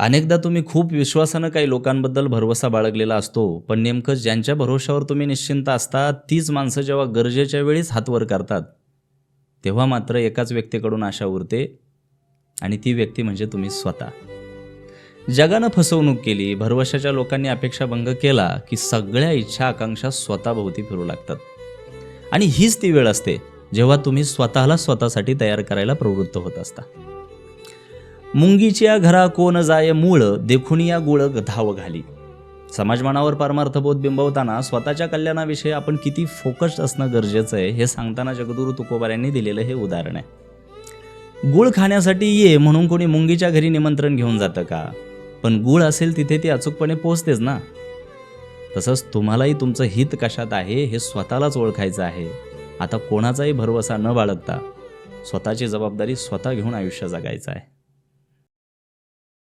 अनेकदा तुम्ही खूप विश्वासानं काही लोकांबद्दल भरवसा बाळगलेला असतो पण नेमकं ज्यांच्या भरोशावर तुम्ही निश्चिंत असता तीच माणसं जेव्हा गरजेच्या वेळीच हात वर करतात तेव्हा मात्र एकाच व्यक्तीकडून आशा उरते आणि ती व्यक्ती म्हणजे तुम्ही स्वतः. जगानं फसवणूक केली भरवशाच्या लोकांनी अपेक्षाभंग केला की सगळ्या इच्छा आकांक्षा स्वतःभोवती फिरू लागतात. आणि हीच ती वेळ असते जेव्हा तुम्ही स्वतःला स्वतःसाठी तयार करायला प्रवृत्त होत असता. मुंगीच्या घरा कोण जाय मूळ देखुनिया या गुळ धाव घाली. समाजमानावर परमार्थबोध बिंबवताना स्वतःच्या कल्याणाविषयी आपण किती फोकस्ड असणं गरजेचं आहे हे सांगताना जगदुरू तुकोबार यांनी दिलेलं हे उदाहरण आहे. गुळ खाण्यासाठी ये म्हणून कोणी मुंगीच्या घरी निमंत्रण घेऊन जातं का? पण गुळ असेल तिथे ती अचूकपणे पोचतेच ना? तसंच तुम्हालाही तुमचं हित कशात आहे हे स्वतःलाच ओळखायचं आहे. आता कोणाचाही भरवसा न बाळगता स्वतःची जबाबदारी स्वतः घेऊन आयुष्य जगायचं आहे.